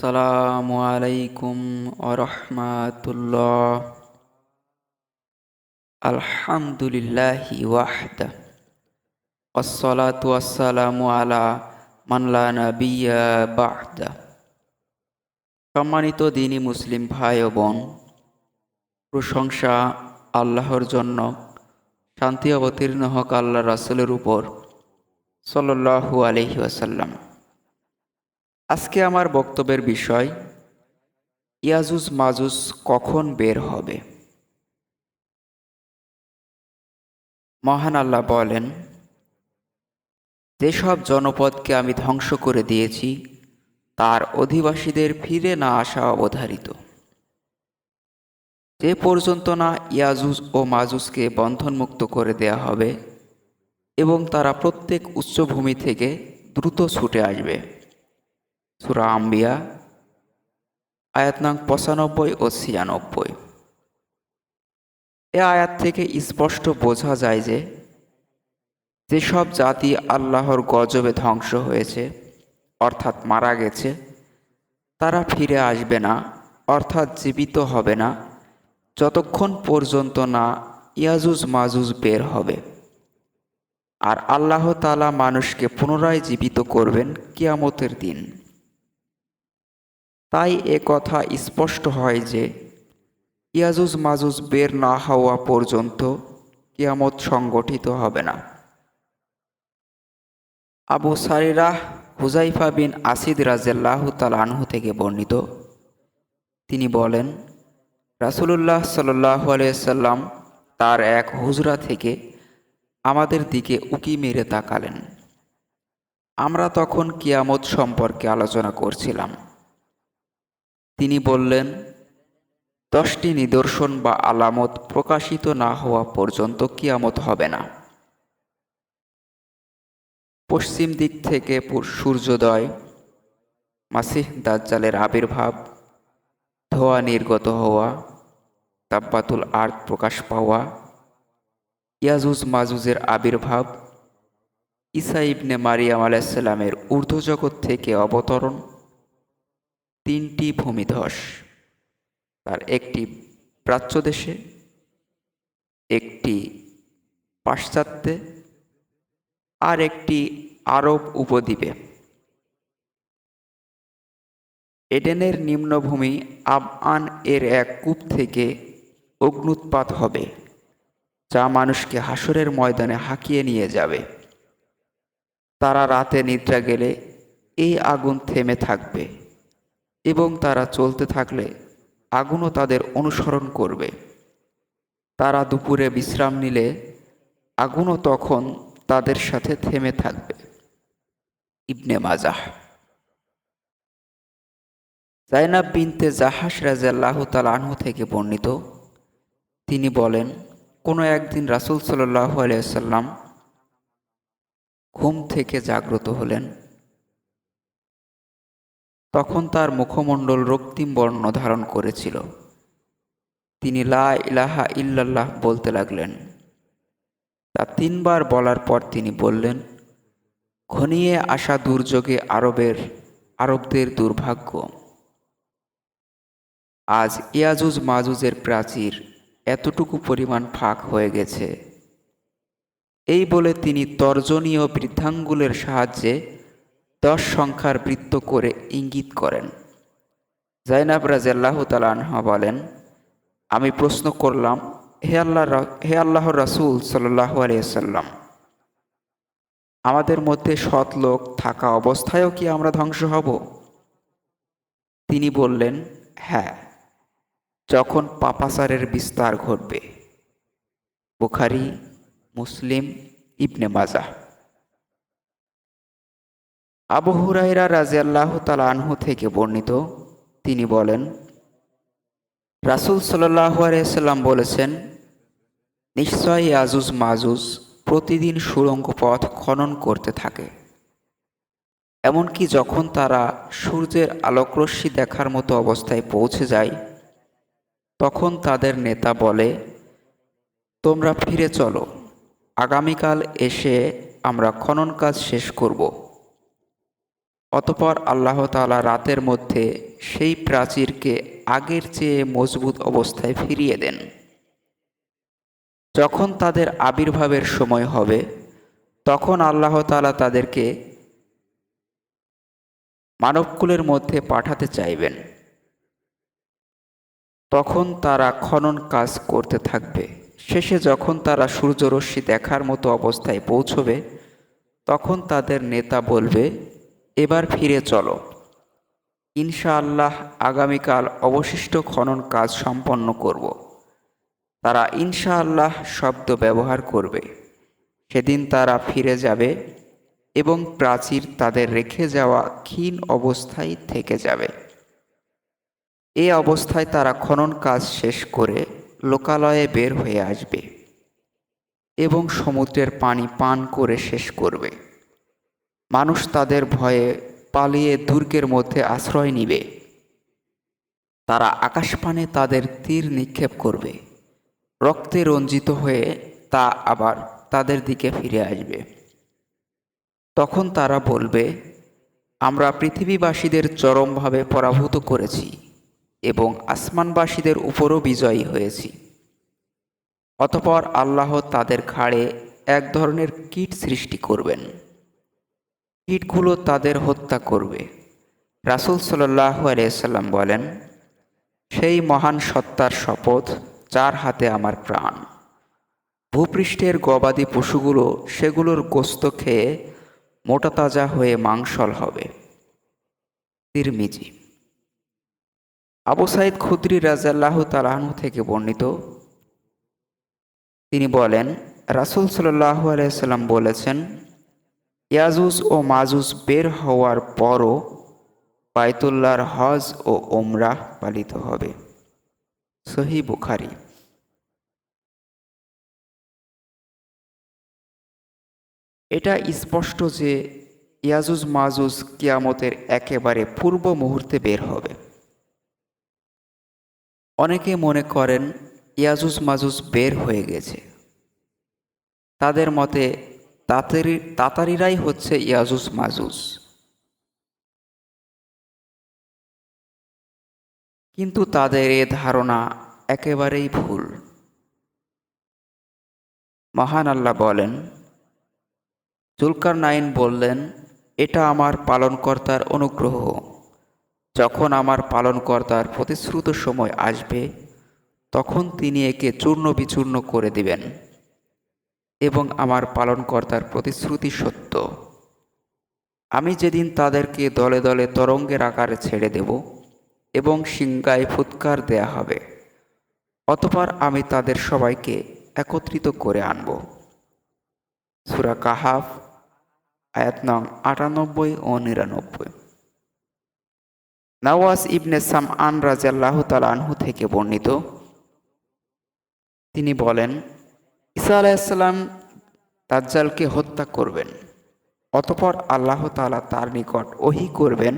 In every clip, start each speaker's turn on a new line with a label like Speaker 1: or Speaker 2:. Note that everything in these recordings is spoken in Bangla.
Speaker 1: আসসালামু আলাইকুম আরহামাতুল্লাহ আলহামদুলিল্লাহি ওয়াহদা। আসসালাতু আসসালামু আলা মানলা নাবিয়া বাহদা সম্মানিত দিনী মুসলিম ভাই ও বোন, প্রশংসা আল্লাহর জন্য, শান্তি অবতীর্ণ হোক আল্লাহ রাসুলের উপর, সাল্লাল্লাহু আলহি ওয়াসাল্লাম। আজকে আমার বক্তব্যের বিষয়, ইয়াজুজ মাজুজ কখন বের হবে? মহান আল্লাহ বলেন, যেসব জনপদকে আমি ধ্বংস করে দিয়েছি, তার অধিবাসীদের ফিরে না আসা অবধারিত। যে পর্যন্ত না ইয়াজুজ ও মাজুজকে বন্ধনমুক্ত করে দেয়া হবে, এবং তারা প্রত্যেক উচ্চভূমি থেকে দ্রুত ছুটে আসবে। সুরা আম্বিয়া আয়াত নং পঁচানব্বই ও ছিয়ানব্বই। এ আয়াত থেকে স্পষ্ট বোঝা যায় যে, যেসব জাতি আল্লাহর গজবে ধ্বংস হয়েছে, অর্থাৎ মারা গেছে, তারা ফিরে আসবে না, অর্থাৎ জীবিত হবে না, যতক্ষণ পর্যন্ত না ইয়াজুজ মাজুজ বের হবে। আর আল্লাহ তালা মানুষকে পুনরায় জীবিত করবেন কিয়ামতের দিন। তাই এ কথা স্পষ্ট হয় যে ইয়াজুজ মাজুজ বের না হওয়া পর্যন্ত কিয়ামত সংগঠিত হবে না। আবু সারিরাহ হুজাইফা বিন আসিদ রাজেল্লাহ তালানহু থেকে বর্ণিত। তিনি বলেন, রাসুলুল্লাহ সাল্লাহ আলিয়াল্লাম তার এক হুজরা থেকে আমাদের দিকে উকি মেরে তাকালেন। আমরা তখন কিয়ামত সম্পর্কে আলোচনা করছিলাম। তিনি বললেন, দশটি নিদর্শন বা আলামত প্রকাশিত না হওয়া পর্যন্ত কিয়ামত হবে না। পশ্চিম দিক থেকে সূর্যোদয়, মাসিহ দাজ্জালের আবির্ভাব, ধোয়া নির্গত হওয়া, তাব্বাতুল আর্থ প্রকাশ পাওয়া, ইয়াজুজ মাজুজের আবির্ভাব ইসা ইবনে মারিয়াম আলাইসাল্লামের ঊর্ধ্বজগৎ থেকে অবতরণ তিনটি ভূমিধস। তার একটি প্রাচ্য দেশে, একটি পাশ্চাত্যে, আর একটি আরব উপদ্বীপে। এডেনের নিম্নভূমি আবআন এর এক কূপ থেকে অগ্নুৎপাত হবে, যা মানুষকে হাসরের ময়দানে হাঁকিয়ে নিয়ে যাবে। তারা রাতে নিদ্রা গেলে এই আগুন থেমে থাকবে। এবং তারা চলতে থাকলে আগুনও তাদের অনুসরণ করবে। তারা দুপুরে বিশ্রাম নিলে আগুনও তখন তাদের সাথে থেমে থাকবে। ইবনে মাজাহ জাইনাব বিনতে জাহাস রাজাল্লাহ তাল আনহু থেকে বর্ণিত, তিনি বলেন, কোনো একদিন রাসুল সাল্লাহ আলিয়াল্লাম ঘুম থেকে জাগ্রত হলেন। তখন তার মুখমণ্ডল রক্তিম বর্ণ ধারণ করেছিল। তিনি লা ইলাহা ইল্লাল্লাহ বলতে লাগলেন। তা তিনবার বলার পর তিনি বললেন, ঘনিয়ে আসা দুর্যোগে আরবের, আরবদের দুর্ভাগ্য। আজ ইয়াজুজ মাজুজের প্রাচীর এতটুকু পরিমাণ ফাঁক হয়ে গেছে। এই বলে তিনি তর্জনীয় বৃদ্ধাঙ্গুলের সাহায্যে দশ সংখ্যার বৃত্ত করে ইঙ্গিত করেন। জাইনাব রাজাল্লাহ তালানহা বলেন, আমি প্রশ্ন করলাম, হে আল্লাহ হে আল্লাহর রাসুল সাল্লাহ আলিয়াল্লাম আমাদের মধ্যে সৎ লোক থাকা অবস্থায়ও কি আমরা ধ্বংস হব? তিনি বললেন হ্যাঁ যখন পাপাসারের বিস্তার ঘটবে। বুখারি, মুসলিম, ইবনে মাজা আবু হুরাইরা রাজিয়াল্লাহ তালানহু থেকে বর্ণিত, তিনি বলেন, রাসুল সাল্লাহ আলিয়াল্লাম বলেছেন, নিশ্চয়ই আজুজ মাজুজ প্রতিদিন সুড়ঙ্গ পথ খনন করতে থাকে। এমনকি যখন তারা সূর্যের আলোকরশ্মি দেখার মতো অবস্থায় পৌঁছে যায়, তখন তাদের নেতা বলে, তোমরা ফিরে চলো, আগামীকাল এসে আমরা খনন কাজ শেষ করব। অতপর আল্লাহ তাআলা রাতের মধ্যে সেই প্রাচীরকে আগের চেয়ে মজবুত অবস্থায় ফিরিয়ে দেন। যখন তাদের আবির্ভাবের সময় হবে, তখন আল্লাহ তাআলা তাদেরকে মানবকুলের মধ্যে পাঠাতে চাইবেন। তখন তারা খনন কাজ করতে থাকবে। শেষে যখন তারা সূর্যরশ্মি দেখার মতো অবস্থায় পৌঁছবে, তখন তাদের নেতা বলবে এবার ফিরে চলো। ইনশাআল্লাহ আগামীকাল অবশিষ্ট খনন কাজ সম্পন্ন করব। তারা ইনশাআল্লাহ শব্দ ব্যবহার করবে। সেদিন তারা ফিরে যাবে এবং প্রাচীর তাদের রেখে যাওয়া ক্ষীণ অবস্থায় থেকে যাবে। এ অবস্থায় তারা খনন কাজ শেষ করে লোকালয়ে বের হয়ে আসবে এবং সমুদ্রের পানি পান করে শেষ করবে। মানুষ তাদের ভয়ে পালিয়ে দুর্গের মধ্যে আশ্রয় নিবে। তারা আকাশপানে তাদের তীর নিক্ষেপ করবে। রক্তে রঞ্জিত হয়ে তা আবার তাদের দিকে ফিরে আসবে। তখন তারা বলবে, আমরা পৃথিবীবাসীদের চরমভাবে পরাভূত করেছি এবং আসমানবাসীদের উপরও বিজয়ী হয়েছি। অতপর আল্লাহ তাদের ঘাড়ে এক ধরনের কীট সৃষ্টি করবেন। কীটগুলো তাদের হত্যা করবে। রাসুল সাল্লাহ আলিয়াল্লাম বলেন, সেই মহান সত্তার শপথ যার হাতে আমার প্রাণ। ভূপৃষ্ঠের গবাদি পশুগুলো সেগুলোর গোস্ত খেয়ে মোটা তাজা হয়ে মাংসল হবে। তিরমিজি। আবু সাইদ খুদ্রি রাজাল্লাহ তালাহনু থেকে বর্ণিত, তিনি বলেন, রাসুল সাল্লাহ আলাইসাল্লাম বলেছেন ইয়াজুজ ও মাজুজ বের হওয়ার পরও বায়তুল্লাহর হজ ও ওমরাহ পালিত হবে। সহি বুখারি। এটা স্পষ্ট যে ইয়াজুজ মাজুজ কিয়ামতের একেবারে পূর্ব মুহূর্তে বের হবে। অনেকে মনে করেন ইয়াজুজ মাজুজ বের হয়ে গেছে। তাদের মতে তাতারি তাতারিরাই হচ্ছে ইয়াজুজ মাজুজ কিন্তু তাদের এ ধারণা একেবারেই ভুল। মহান আল্লাহ বলেন জুলকার নাইন বললেন, এটা আমার পালনকর্তার অনুগ্রহ। যখন আমার পালনকর্তার প্রতিশ্রুত সময় আসবে, তখন তিনি একে চূর্ণ বিচূর্ণ করে দিবেন। এবং আমার পালনকর্তার প্রতিশ্রুতি সত্য। আমি যেদিন তাদেরকে দলে দলে তরঙ্গের আকারে ছেড়ে দেব এবং সিংগায় ফুৎকার দেয়া হবে, অতপর আমি তাদের সবাইকে একত্রিত করে আনব। সুরা কাহাফ, আয়াত নং আটানব্বই ও নিরানব্বই। নওয়াজ ইবনে সাম আন রাজাল্লাহ আনহু থেকে বর্ণিত, তিনি বলেন ঈসা আলাইসাল্লাম দাজ্জালকে হত্যা করবেন, অতপর আল্লাহ তালা তার নিকট ওহি করবেন,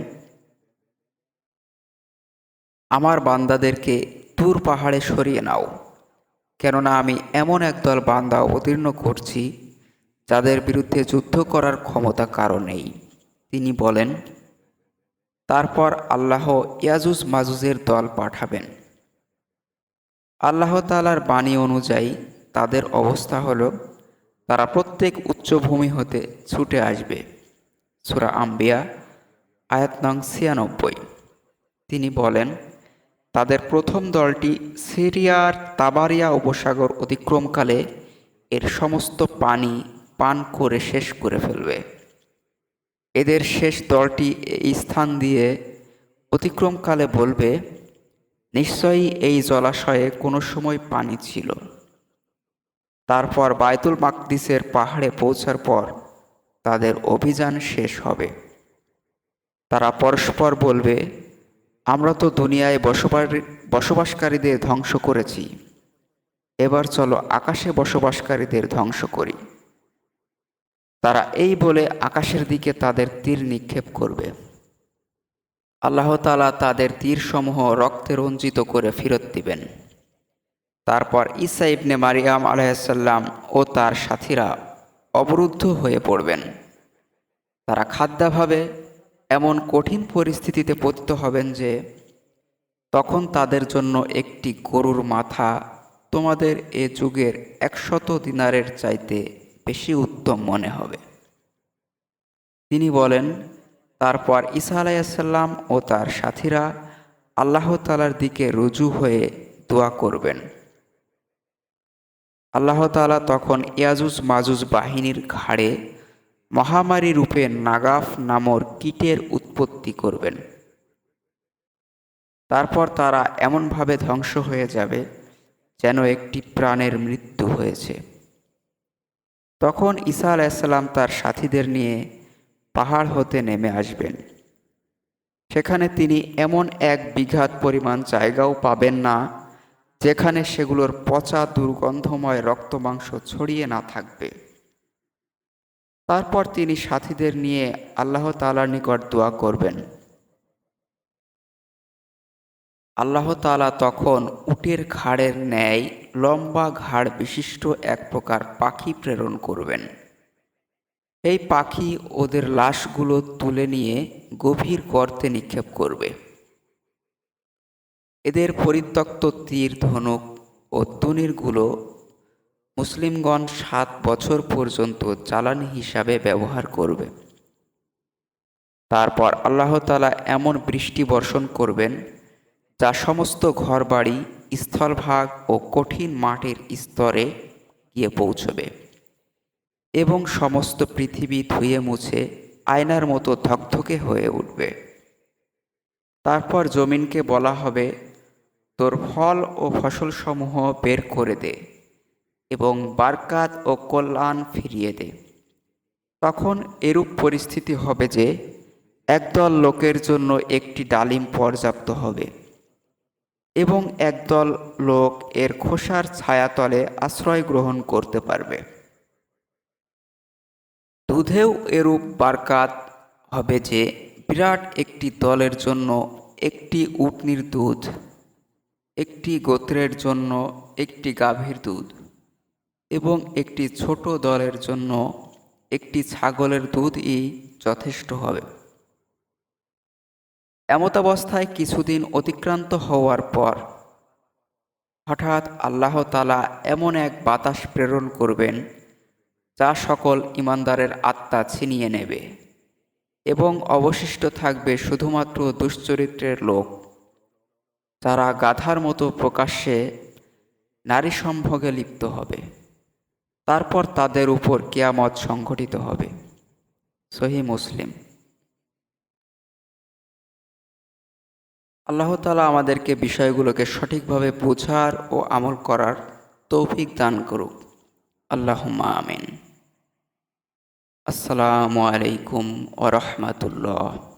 Speaker 1: আমার বান্দাদেরকে দূর পাহাড়ে সরিয়ে নাও। কেননা আমি এমন একদল বান্দা অবতীর্ণ করছি, যাদের বিরুদ্ধে যুদ্ধ করার ক্ষমতা কারও নেই। তিনি বলেন, তারপর আল্লাহ ইয়াজুজ মাজুজের দল পাঠাবেন। আল্লাহ তালার বাণী অনুযায়ী তাদের অবস্থা হল, তারা প্রত্যেক উচ্চভূমি হতে ছুটে আসবে। সুরা আম্বিয়া, আয়াত নং ছিয়ানব্বই। তিনি বলেন, তাদের প্রথম দলটি সিরিয়ার তাবারিয়া উপসাগর অতিক্রমকালে এর সমস্ত পানি পান করে শেষ করে ফেলবে। এদের শেষ দলটি এই স্থান দিয়ে অতিক্রমকালে বলবে, নিশ্চয়ই এই জলাশয়ে কোনো সময় পানি ছিল। তারপর বায়তুল মাকদিসের পাহাড়ে পৌঁছার পর তাদের অভিযান শেষ হবে। তারা পরস্পর বলবে, আমরা তো দুনিয়ায় বসবাস, বসবাসকারীদের ধ্বংস করেছি। এবার চলো আকাশে বসবাসকারীদের ধ্বংস করি। তারা এই বলে আকাশের দিকে তাদের তীর নিক্ষেপ করবে। আল্লাহ তালা তাদের তীরসমূহ রক্তে রঞ্জিত করে ফেরত দিবেন। তারপর ইসা ইবনে মারিয়াম আলাইসাল্লাম ও তার সাথীরা অবরুদ্ধ হয়ে পড়বেন। তারা খাদ্যাভাবে এমন কঠিন পরিস্থিতিতে পতিত হবেন যে তখন তাদের জন্য একটি গরুর মাথা তোমাদের এ যুগের একশত দিনারের চাইতে বেশি উত্তম মনে হবে। তিনি বলেন, তারপর ঈসা আলাইসাল্লাম ও তার সাথীরা আল্লাহ তালার দিকে রুজু হয়ে দোয়া করবেন। আল্লাহ তালা তখন ইয়াজুজ মাজুজ বাহিনীর ঘাড়ে মহামারী রূপে নাগাফ নামর কীটের উৎপত্তি করবেন। তারপর তারা এমনভাবে ধ্বংস হয়ে যাবে যেন একটি প্রাণের মৃত্যু হয়েছে। তখন ঈসা আলাইসাল্লাম তার সাথীদের নিয়ে পাহাড় হতে নেমে আসবেন। সেখানে তিনি এমন এক বিঘাত পরিমাণ জায়গাও পাবেন না যেখানে সেগুলোর পচা দুর্গন্ধময় রক্তমাংস ছড়িয়ে না থাকবে। তারপর তিনি সাথীদের নিয়ে আল্লাহ তালার নিকট দোয়া করবেন। আল্লাহ তালা তখন উটের ঘাড়ের ন্যায় লম্বা ঘাড় বিশিষ্ট এক প্রকার পাখি প্রেরণ করবেন। এই পাখি ওদের লাশগুলো তুলে নিয়ে গভীর গর্তে নিক্ষেপ করবে। এদের পরিত্যক্ত তীর, ধনুক ও তুনিরগুলো মুসলিমগণ সাত বছর পর্যন্ত জ্বালানি হিসাবে ব্যবহার করবে। তারপর আল্লাহ তালা এমন বৃষ্টি বর্ষণ করবেন, যা সমস্ত ঘরবাড়ি, স্থলভাগ ও কঠিন মাটির স্তরে গিয়ে পৌঁছবে এবং সমস্ত পৃথিবী ধুয়ে মুছে আয়নার মতো ধকধকে হয়ে উঠবে। তারপর জমিনকে বলা হবে তোর ফল ও ফসলসমূহ বের করে দে এবং বারকাত ও কল্যাণ ফিরিয়ে দে। তখন এরূপ পরিস্থিতি হবে যে একদল লোকের জন্য একটি ডালিম পর্যাপ্ত হবে এবং একদল লোক এর খোসার ছায়াতলে আশ্রয় গ্রহণ করতে পারবে। দুধেও এরূপ বারকাত হবে যে বিরাট একটি দলের জন্য একটি উটনির দুধ একটি গোত্রের জন্য একটি গাভীর দুধ এবং একটি ছোট দলের জন্য একটি ছাগলের দুধই যথেষ্ট হবে। এমতাবস্থায় কিছুদিন অতিক্রান্ত হওয়ার পর হঠাৎ আল্লাহ তালা এমন এক বাতাস প্রেরণ করবেন যা সকল ইমানদারের আত্মা ছিনিয়ে নেবে এবং অবশিষ্ট থাকবে শুধুমাত্র দুশ্চরিত্রের লোক। যারা গাধার মতো প্রকাশ্যে নারী সম্ভোগে লিপ্ত হবে। তারপর তাদের উপর কেয়ামত সংঘটিত হবে। সহি মুসলিম। আল্লাহ তালা আমাদেরকে বিষয়গুলোকে সঠিকভাবে বোঝার ও আমল করার তৌফিক দান করুক। আল্লাহ আমিন। আসসালামু আলাইকুম ওরহমতুল্লাহ